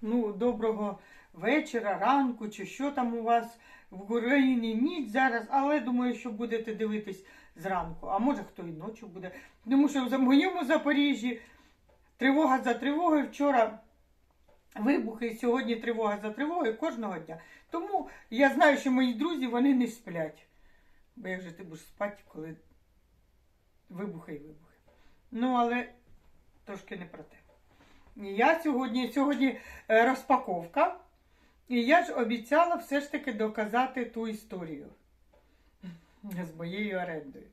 Ну, доброго вечора, ранку, чи що там у вас в Україні ніч зараз, але думаю, що будете дивитись зранку. А може хто і ночі буде. Тому що в моєму Запоріжжі тривога за тривогою вчора. Вибухи сьогодні тривога за тривогою кожного дня. Тому я знаю, що мої друзі вони не сплять. Бо як же ти будеш спати, коли вибухи і вибухи. Ну, але трошки не про те. Я сьогодні, сьогодні е, розпаковка, і я ж обіцяла все ж таки доказати ту історію з моєю орендою.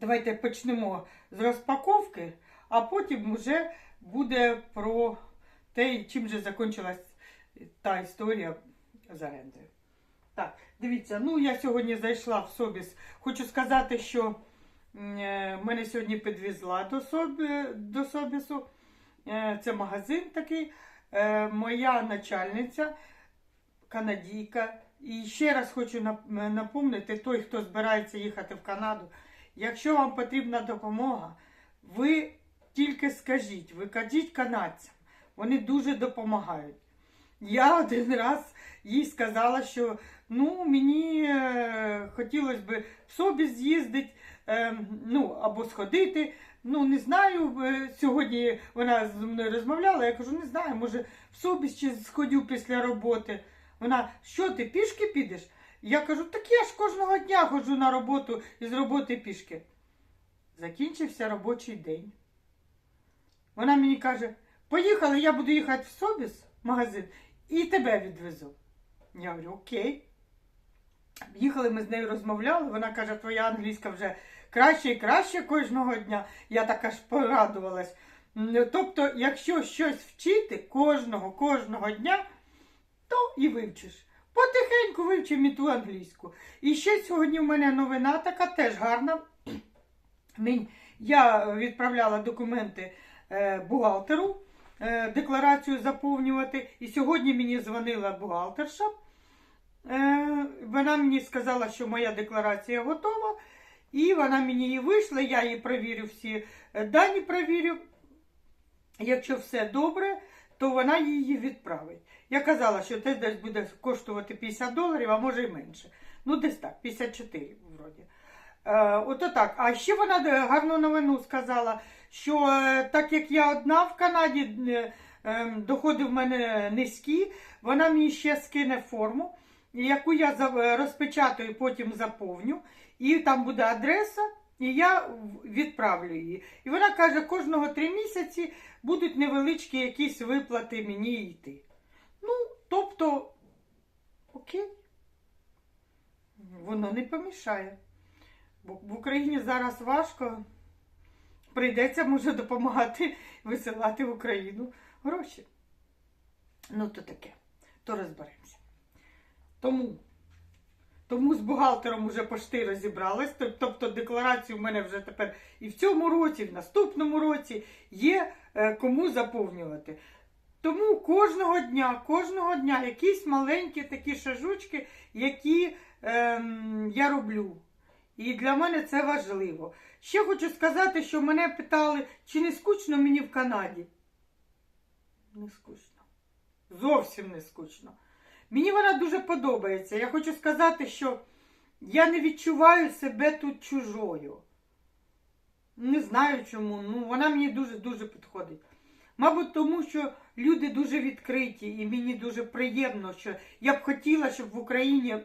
Давайте почнемо з розпаковки, а потім вже буде про те, чим же закінчилась та історія з орендою. Так, дивіться, ну я сьогодні зайшла в Собіс. Хочу сказати, що е, мене сьогодні підвезла до, Собі, до Собісу. Е, Це магазин такий. Е, Моя начальниця, канадійка. І ще раз хочу напомнити, той, хто збирається їхати в Канаду, якщо вам потрібна допомога, ви тільки скажіть, ви кажіть канадцям, вони дуже допомагають. Я один раз їй сказала, що ну, мені е, хотілося б в собі з'їздити, ну, або сходити. Ну, не знаю. е, Сьогодні вона зі мною розмовляла, я кажу, не знаю, може в собі ще сходю після роботи. Вона, що ти пішки підеш? Я кажу, так я ж кожного дня ходжу на роботу і з роботи пішки. Закінчився робочий день. Вона мені каже, поїхали, я буду їхати в Собіс, магазин, і тебе відвезу. Я говорю, окей. Їхали, ми з нею розмовляли. Вона каже, твоя англійська вже краще і краще кожного дня. Я так аж порадувалась. Тобто, якщо щось вчити кожного, кожного дня, то і вивчиш. Потихеньку вивчимо і ту англійську. І ще сьогодні в мене новина така теж гарна. Я відправляла документи е, бухгалтеру, е, декларацію заповнювати. І сьогодні мені дзвонила бухгалтерша. Е, Вона мені сказала, що моя декларація готова, і вона мені її вийшла, я її провірю всі е, дані провірю. Якщо все добре, то вона її відправить. Я казала, що це десь буде коштувати 50 доларів, а може і менше. Ну, десь так, 54 вроді. Е, ото так. А ще вона е, гарну новину сказала, що е, так як я одна в Канаді, е, е, доходи в мене низькі, вона мені ще скине форму, яку я за- розпечатаю, потім заповню, і там буде адреса, і я відправлю її. І вона каже, кожного три місяці будуть невеличкі якісь виплати мені йти. Ну, тобто, окей, воно не помішає. Бо в Україні зараз важко. Прийдеться, може, допомагати висилати в Україну гроші. Ну, то таке, то розберемося. Тому, тому з бухгалтером уже пошти розібралась. Тобто декларацію в мене вже тепер і в цьому році, і в наступному році є е, кому заповнювати. Тому кожного дня, кожного дня якісь маленькі такі шажучки, які ем, я роблю. І для мене це важливо. Ще хочу сказати, що мене питали, чи не скучно мені в Канаді. Не скучно. Зовсім не скучно. Мені вона дуже подобається. Я хочу сказати, що я не відчуваю себе тут чужою. Не знаю чому. Ну, вона мені дуже-дуже підходить. Мабуть, тому що люди дуже відкриті, і мені дуже приємно, що я б хотіла, щоб в Україні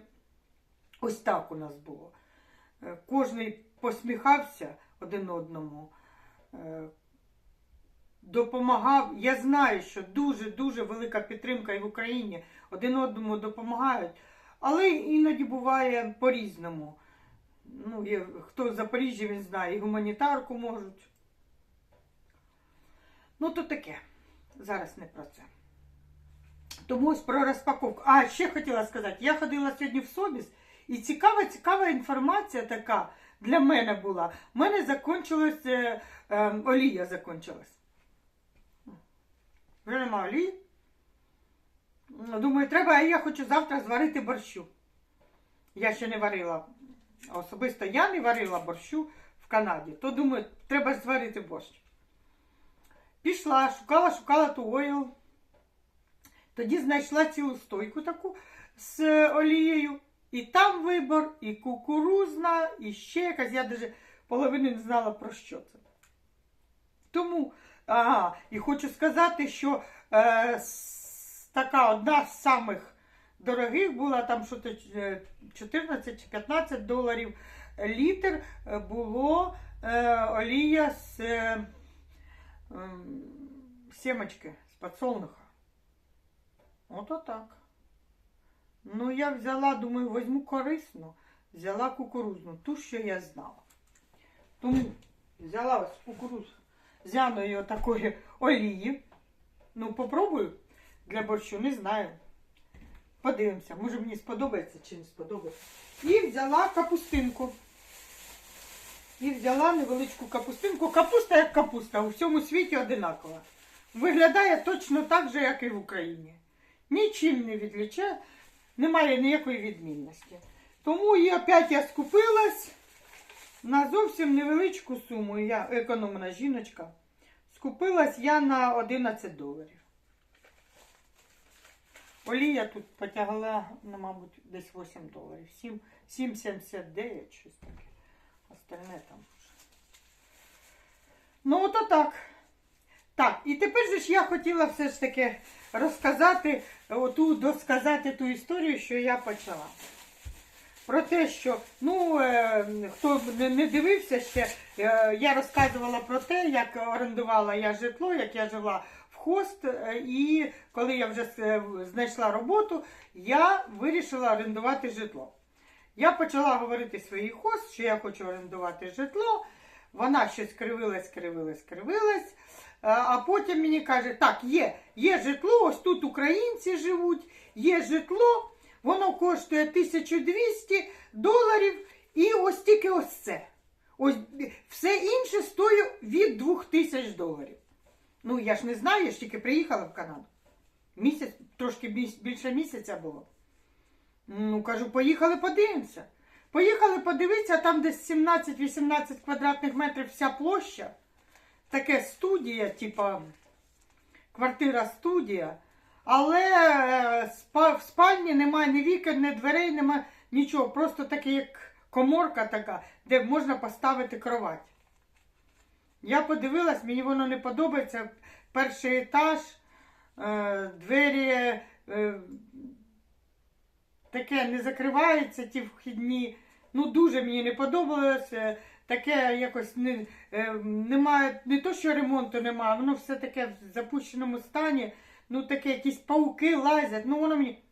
ось так у нас було. Е, Кожний посміхався один одному, е, допомагав. Я знаю, що дуже-дуже велика підтримка і в Україні один одному допомагають, але іноді буває по-різному. Ну, є, хто з Запоріжжя, він знає, і гуманітарку можуть. Ну, то таке. Зараз не про це. Тому ось про розпаковку. А, ще хотіла сказати, я ходила сьогодні в Собіс, і цікава, цікава інформація така для мене була. У мене закончилась е, е, олія закончилась. Вже нема олії. Думаю, треба, а я хочу завтра зварити борщу. Я ще не варила. Особисто я не варила борщу в Канаді. То думаю, треба зварити борщ. Пішла, шукала, шукала ту ойл. Тоді знайшла цілу стойку таку з е, олією. І там вибор, і кукурузна, і ще якась. Я навіть половини не знала про що це. Тому, ага, і хочу сказати, що е, така одна з самих дорогих була там що то 14 чи 15 доларів літр е, було е, олія з е, ем, сімочки, з подсолнуха. Ото так. Ну, я взяла, думаю, візьму корисну, взяла кукурузну, ту, що я знала. Тому взяла ось зяною такої олії. Ну, попробую для борщу, не знаю. Подивимося, може мені сподобається чи не сподобається. І взяла капустинку. І взяла невеличку капустинку. Капуста як капуста, у всьому світі одинакова. Виглядає точно так же, як і в Україні. Нічим не відлічає, немає ніякої відмінності. Тому і опять я скупилась на зовсім невеличку суму. Я економна жіночка. Скупилась я на 11 доларів. Олія тут потягла, ну, мабуть, десь 8 доларів. 7,79, щось таке. Остальне там. Ну, ото так. Так, і тепер же ж я хотіла все ж таки розказати, оту, досказати ту історію, що я почала. Про те, що, ну, е, хто не, дивився ще, е, я розказувала про те, як орендувала я житло, як я жила в хост, е, і коли я вже е, знайшла роботу, я вирішила орендувати житло. Я почала говорити своїй хост, що я хочу орендувати житло. Вона щось кривилась, кривилась, кривилась. А потім мені каже: так, є, є житло, ось тут українці живуть, є житло, воно коштує 1200 доларів, і ось тільки ось це. Ось все інше стоїть від 2000 доларів. Ну, я ж не знаю, я ж тільки приїхала в Канаду. Місяць, трошки більше місяця було. Ну, кажу, поїхали подивимося. Поїхали подивитися, там десь 17-18 квадратних метрів вся площа. Таке студія, типа квартира студія. Але е, в спальні немає ні вікон, ні дверей, немає нічого. Просто таке, як коморка така, де можна поставити кровать. Я подивилась, мені воно не подобається. Перший етаж, е, двері е, таке не закриваються, ті вхідні. Ну, дуже мені не подобалося. Таке якось не, немає, не то, що ремонту немає, воно все таке в запущеному стані. Ну, таке якісь пауки лазять. Ну, воно мені.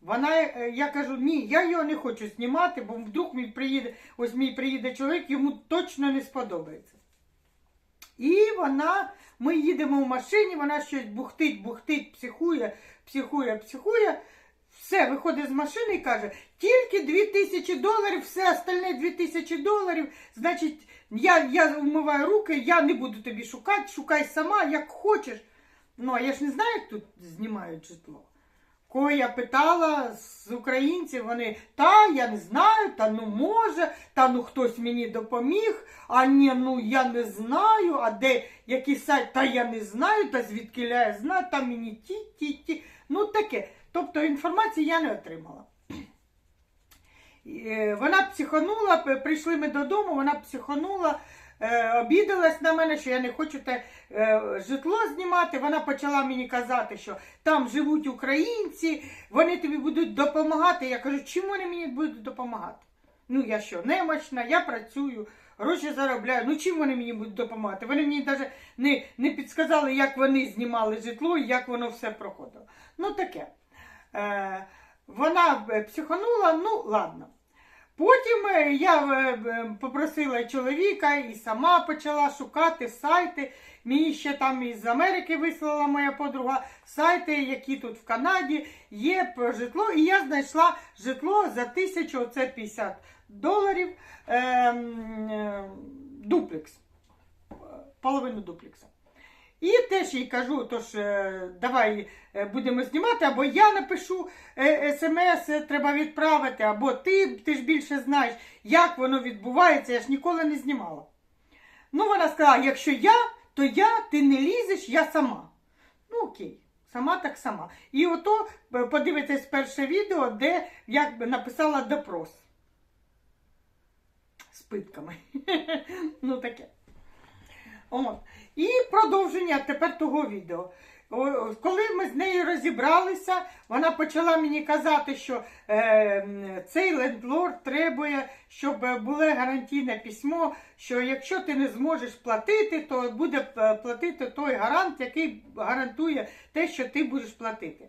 Вона, е, я кажу, ні, я його не хочу знімати, бо вдруг мій приїде, ось мій приїде чоловік, йому точно не сподобається. І вона, ми їдемо в машині, вона щось бухтить, бухтить, психує, психує, психує. Все, виходить з машини і каже, тільки 2000 доларів, все остальне 2000 доларів. Значить, я, я вмиваю руки, я не буду тобі шукати, шукай сама, як хочеш. Ну, а я ж не знаю, як тут знімають житло. Кого я питала з українців, вони та я не знаю, та ну може, та ну хтось мені допоміг, а ні, ну я не знаю, а де який сайт, та я не знаю, та звідки я знаю, та мені ті, ті, ті. Ну таке. Тобто інформації я не отримала. Е, Вона психанула, прийшли ми додому, вона психанула, е, обідалась на мене, що я не хочу те е, житло знімати. Вона почала мені казати, що там живуть українці, вони тобі будуть допомагати. Я кажу, чим вони мені будуть допомагати? Ну, я що, немощна, я працюю, гроші заробляю. Ну чим вони мені будуть допомагати? Вони мені навіть не, не підсказали, як вони знімали житло і як воно все проходило. Ну таке. Е, вона психанула, ну ладно. Потім е, я е, е, попросила чоловіка і сама почала шукати сайти. Мені ще там із Америки вислала моя подруга сайти, які тут в Канаді є про житло. І я знайшла житло за 1050 доларів ем, е, дуплекс. Половину дуплекса. І теж їй кажу, тож е, давай е, будемо знімати, або я напишу е, смс, треба відправити, або ти, ти ж більше знаєш, як воно відбувається, я ж ніколи не знімала. Ну, вона сказала, якщо я, то я, ти не лізеш, я сама. Ну, окей, Сама так сама. І ото подивитесь перше відео, де я написала допрос з питками. ну таке. От. І продовження тепер того відео. Коли ми з нею розібралися, вона почала мені казати, що е, цей лендлорд требує, щоб було гарантійне письмо, що якщо ти не зможеш платити, то буде е, платити той гарант, який гарантує те, що ти будеш платити.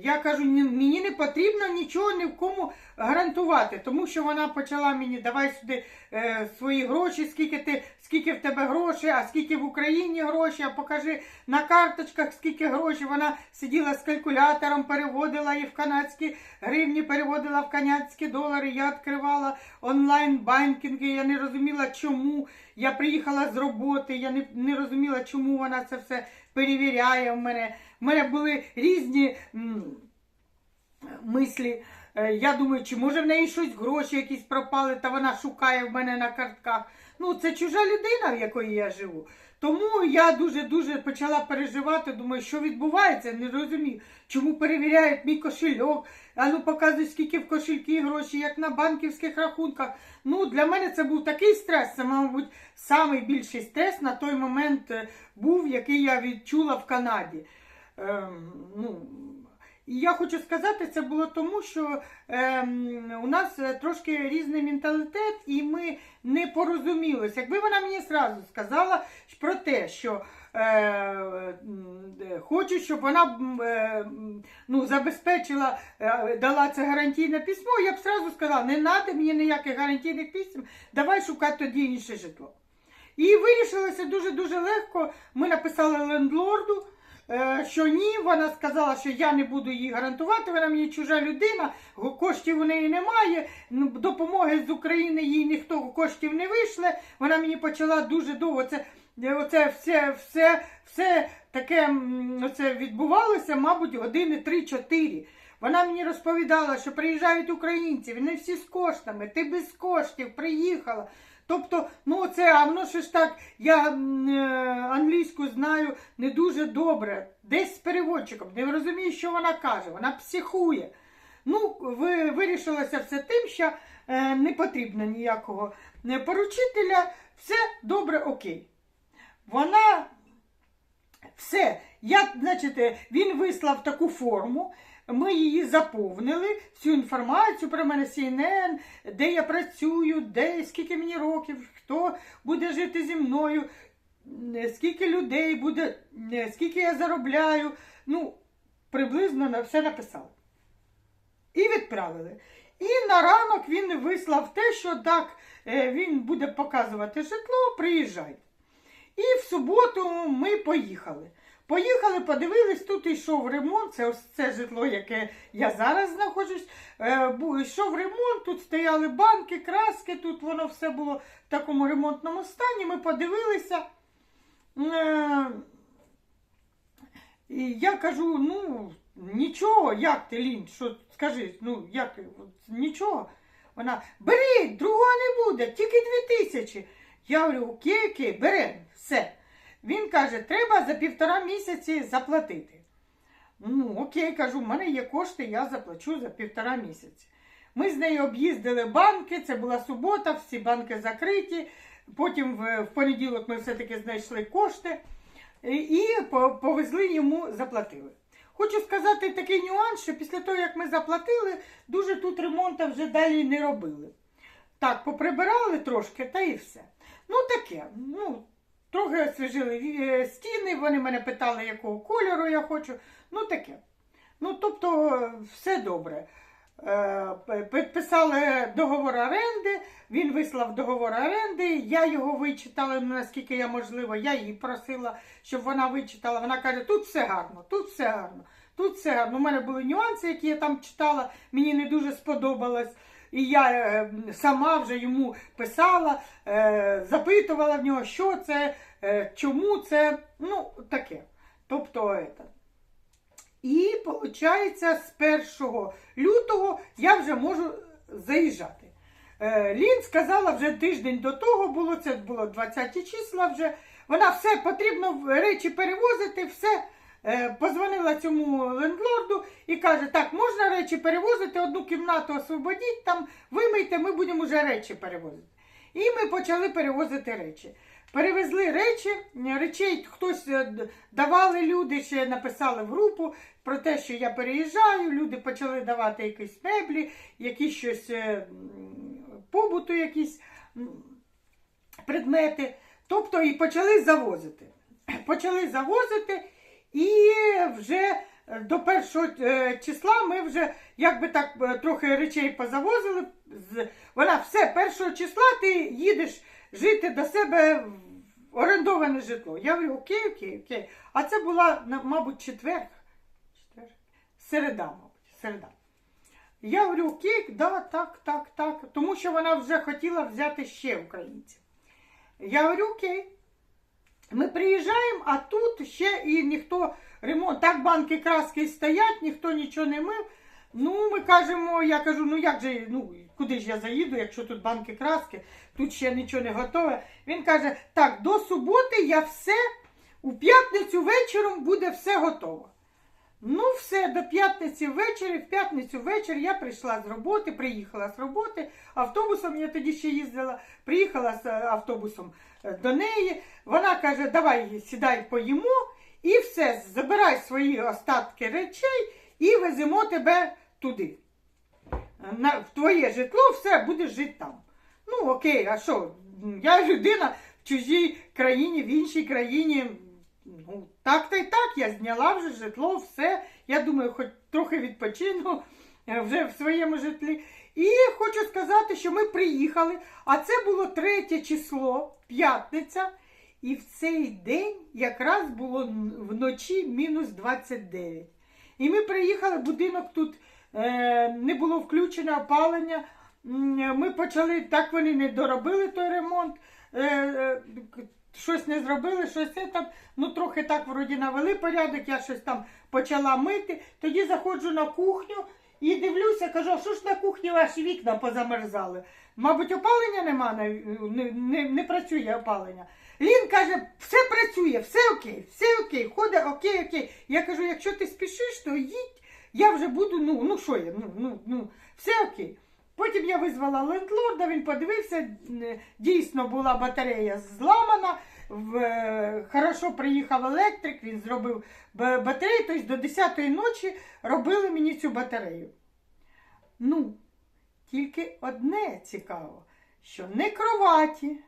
Я кажу, мені не потрібно нічого ні в кому гарантувати, тому що вона почала мені давай сюди е, свої гроші, скільки ти, скільки в тебе грошей, а скільки в Україні грошей, а покажи на карточках, скільки грошей. Вона сиділа з калькулятором, переводила і в канадські гривні, переводила в канадські долари. Я відкривала онлайн банкінги. Я не розуміла, чому. Я приїхала з роботи, я не, не розуміла, чому вона це все перевіряє в мене. У мене були різні мислі. Е, Я думаю, чи може в неї щось гроші якісь пропали, та вона шукає в мене на картках. Ну, це чужа людина, в якої я живу. Тому я дуже-дуже почала переживати, думаю, що відбувається, не розумію, чому перевіряють мій кошельок, а ну показують, скільки в кошельки гроші, як на банківських рахунках. Ну, для мене це був такий стрес, це, мабуть, найбільший стрес на той момент е, був, який я відчула в Канаді. Ем, ну, і я хочу сказати, це було тому, що ем, у нас е, трошки різний менталітет, і ми не порозумілися. Якби вона мені зразу сказала про те, що е, е, хочу, щоб вона е, ну, забезпечила, е, дала це гарантійне письмо, я б зразу сказала, не треба мені ніяких гарантійних письм, давай шукати тоді інше житло. І вирішилося дуже-дуже легко. Ми написали лендлорду, е, що ні, вона сказала, що я не буду їй гарантувати, вона мені чужа людина, коштів у неї немає, ну, допомоги з України їй ніхто коштів не вийшле. Вона мені почала дуже довго. Це, е, оце все, все, все таке оце відбувалося, мабуть, години 3-4. Вона мені розповідала, що приїжджають українці, вони всі з коштами, ти без коштів приїхала. Тобто, ну це, а воно що ж так, я е, англійську знаю не дуже добре, десь з переводчиком, не розумію, що вона каже, вона психує. Ну, ви, вирішилося все тим, що е, не потрібно ніякого е, поручителя, все добре, окей. Вона все, я, значить, е, він вислав таку форму. Ми її заповнили, всю інформацію про мене CNN, де я працюю, де скільки мені років, хто буде жити зі мною, е, скільки людей буде, е, скільки я заробляю. Ну, приблизно на все написали. І відправили. І на ранок він вислав те, що так, е, він буде показувати житло, приїжджай. І в суботу ми поїхали. Поїхали, подивились, тут йшов ремонт. Це ось це житло, яке я зараз знаходжусь. Е, Йшов ремонт, тут стояли банки, краски, тут воно все було в такому ремонтному стані. Ми подивилися. Е, І я кажу: ну, нічого, як ти, Лінь, що скажи, ну, як нічого. Вона бери, другого не буде, тільки дві тисячі. Я говорю, окей, окей, беремо, все. Він каже, треба за півтора місяці заплатити. Ну, окей, кажу, в мене є кошти, я заплачу за півтора місяці. Ми з нею об'їздили банки, це була субота, всі банки закриті. Потім в, понеділок ми все-таки знайшли кошти і повезли йому, заплатили. Хочу сказати такий нюанс, що після того, як ми заплатили, дуже тут ремонту вже далі не робили. Так, поприбирали трошки, та і все. Ну таке, ну, трохи освіжили е, стіни, вони мене питали, якого кольору я хочу. Ну таке. Ну, тобто, все добре. Е, Підписали договор оренди, він вислав договор оренди, я його вичитала, ну, наскільки я можливо, я її просила, щоб вона вичитала. Вона каже, тут все гарно, тут все гарно, тут все гарно. У мене були нюанси, які я там читала, мені не дуже сподобалось. І я е, сама вже йому писала, е, запитувала в нього, що це, е, чому це, ну, таке. Тобто, это. І виходить, з 1 лютого я вже можу заїжджати. Лін сказала вже тиждень до того було, це було 20 числа вже. Вона все потрібно речі перевозити, все позвонила цьому лендлорду і каже: так, можна речі перевозити, одну кімнату освободіть, там вимийте, ми будемо вже речі перевозити. І ми почали перевозити речі. Перевезли речі, речей хтось е, давали люди, ще написали в групу про те, що я переїжджаю. Люди почали давати якісь меблі, якісь щось е, побуту, якісь предмети. Тобто і почали завозити. Почали завозити, і вже до першого е, числа ми вже якби так е, трохи речей позавозили. Вона все, першого числа ти їдеш жити до себе в орендоване житло. Я говорю, окей, окей, окей. А це була, мабуть, четвер. четвер? Середа, мабуть, середа. Я говорю, окей, да, так, так, так. Тому що вона вже хотіла взяти ще українців. Я говорю, окей. Ми приїжджаємо, а тут ще і ніхто ремонт. Так банки краски стоять, ніхто нічого не мив. Ну, ми кажемо, я кажу, ну як же, ну куди ж я заїду, якщо тут банки краски, тут ще нічого не готове. Він каже: так, до суботи я все, у п'ятницю вечором буде все готово. Ну, все, до п'ятниці ввечері, в п'ятницю ввечері я прийшла з роботи, приїхала з роботи, автобусом я тоді ще їздила, приїхала з е, автобусом е, до неї. Вона каже, давай сідай поїмо і все, забирай свої остатки речей і веземо тебе туди. На, в твоє житло, все, будеш жити там. Ну, окей, а що? Я людина в чужій країні, в іншій країні. Ну, так та й так, я зняла вже житло, все. Я думаю, хоч трохи відпочину е, вже в своєму житлі. І хочу сказати, що ми приїхали, а це було третє число, п'ятниця. І в цей день якраз було вночі мінус 29. І ми приїхали, будинок тут е, не було включено опалення. Ми почали, так вони не доробили той ремонт. Е, е, щось не зробили, щось це там. Ну, трохи так вроді навели порядок, я щось там почала мити. Тоді заходжу на кухню і дивлюся, кажу, що ж на кухні ваші вікна позамерзали? Мабуть, опалення нема, не, не, не працює опалення. Він каже, все працює, все окей, все окей, ходить, окей, окей. Я кажу, якщо ти спішиш, то їдь, я вже буду, ну, ну що я, ну, ну, ну, все окей. Потім я визвала лендлорда, він подивився, дійсно була батарея зламана. В, е, хорошо приїхав електрик, він зробив батарею, тобто до 10-ї ночі робили мені цю батарею. Ну, тільки одне цікаво, що не кроваті,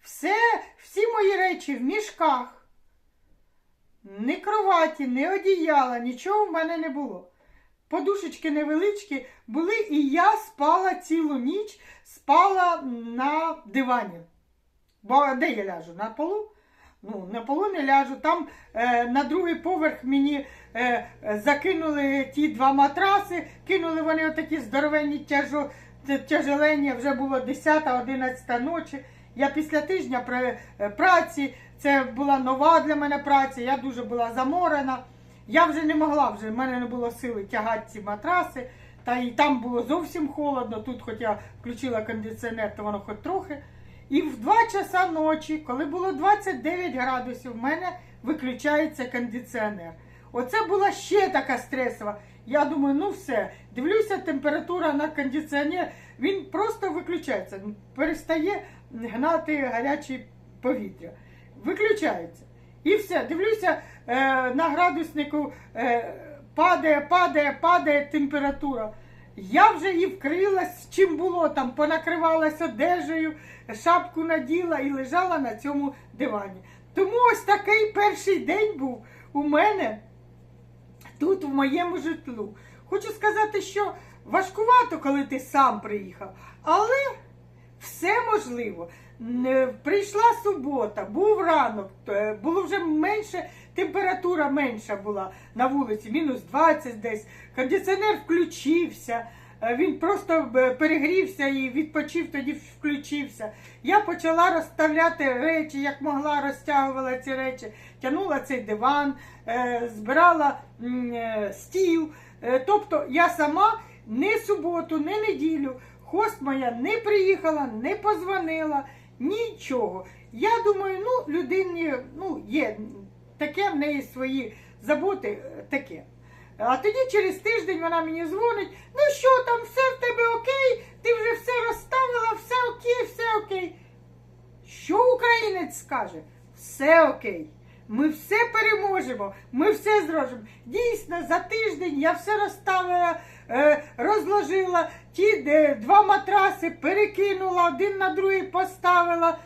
все, всі мої речі в мішках. Ні кроваті, ні одіяла, нічого в мене не було. Подушечки невеличкі були, і я спала цілу ніч, спала на дивані. Бо де я ляжу? На полу? Ну, на полу не ляжу. Там е, на другий поверх мені е, закинули ті два матраси, кинули вони отакі здоровенні тяжо, тяжелені, вже було 10-11 ночі. Я після тижня е, праці, це була нова для мене праця, я дуже була заморена. Я вже не могла, вже в мене не було сили тягати ці матраси. Та і там було зовсім холодно. Тут, хоч я включила кондиціонер, то воно хоч трохи. І в 2 часа ночі, коли було 29 градусів, в мене виключається кондиціонер. Оце була ще така стресова. Я думаю, ну все, дивлюся, температура на кондиціонер, він просто виключається, перестає гнати гаряче повітря. Виключається. І все, дивлюся, на градуснику е, падає, падає, падає температура. Я вже і вкрилась, чим було там, понакривалась одежею, шапку наділа і лежала на цьому дивані. Тому ось такий перший день був у мене тут, в моєму житлу. Хочу сказати, що важкувато, коли ти сам приїхав, але все можливо. Прийшла субота, був ранок, е, було вже менше, температура менша була на вулиці, мінус 20 десь. Кондиціонер включився, е, він просто е, перегрівся і відпочив, тоді включився. Я почала розставляти речі, як могла, розтягувала ці речі, тягнула цей диван, е, збирала стіл. Тобто я сама не суботу, не неділю. Хост моя не приїхала, не позвонила, нічого. Я думаю, ну, людині ну, є таке в неї свої заботи е, таке. А тоді через тиждень вона мені дзвонить, ну що там, все в тебе окей, ти вже все розставила, все окей, все окей. Що українець скаже? Все окей. Ми все переможемо, ми все зробимо. Дійсно, за тиждень я все розставила, е, розложила, ті два матраси перекинула, один на другий поставила,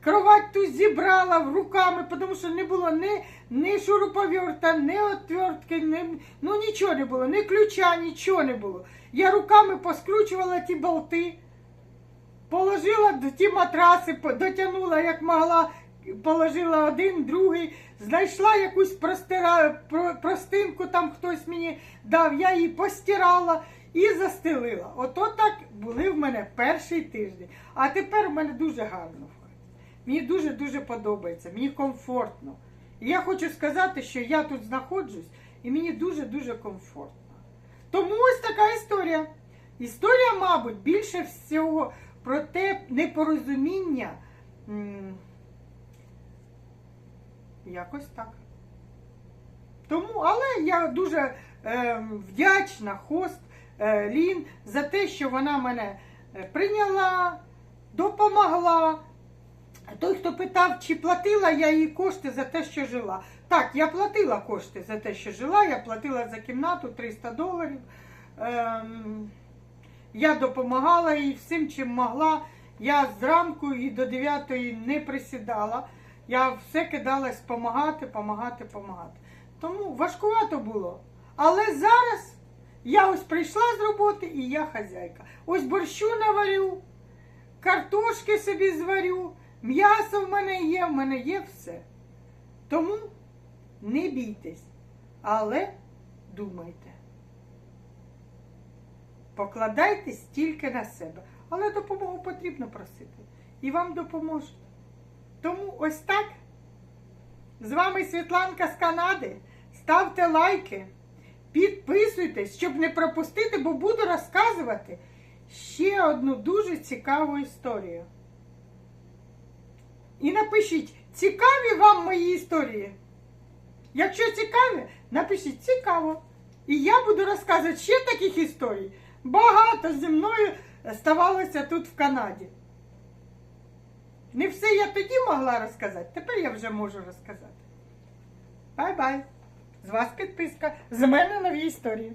кровать ту зібрала руками, тому що не було ні, ні шуруповерта, ні отвертки, ні, ну нічого не було, ні ключа, нічого не було. Я руками поскручувала ті болти. Положила ті матраси, дотягнула як могла, положила один, другий, знайшла якусь простира, простинку, там хтось мені дав, я її постирала і застелила. Ото так були в мене перший тиждень. А тепер в мене дуже гарно. Мені дуже-дуже подобається, мені комфортно. І я хочу сказати, що я тут знаходжусь і мені дуже-дуже комфортно. Тому ось така історія. Історія, мабуть, більше всього про те непорозуміння. Якось так. Тому, але я дуже е, вдячна хост е, Лін за те, що вона мене е, прийняла, допомогла. Той, хто питав, чи платила я їй кошти за те, що жила. Так, я платила кошти за те, що жила, я платила за кімнату 300 доларів. Ем, я допомагала їй всім, чим могла. Я зранку і до 9 не присідала. Я все кидалась допомагати, допомагати, допомагати. Тому важкувато було. Але зараз я ось прийшла з роботи і я хазяйка. Ось борщу наварю, картошки собі зварю, м'ясо в мене є, в мене є все. Тому не бійтесь, але думайте. Покладайтесь тільки на себе, але допомогу потрібно просити. І вам допоможуть. Тому ось так. З вами Світланка з Канади. Ставте лайки, підписуйтесь, щоб не пропустити, бо буду розказувати ще одну дуже цікаву історію. І напишіть, цікаві вам мої історії. Якщо цікаві, напишіть цікаво. І я буду розказувати ще таких історій. Багато зі мною ставалося тут в Канаді. Не все я тоді могла розказати, тепер я вже можу розказати. Бай-бай! З вас підписка, з мене нові історії.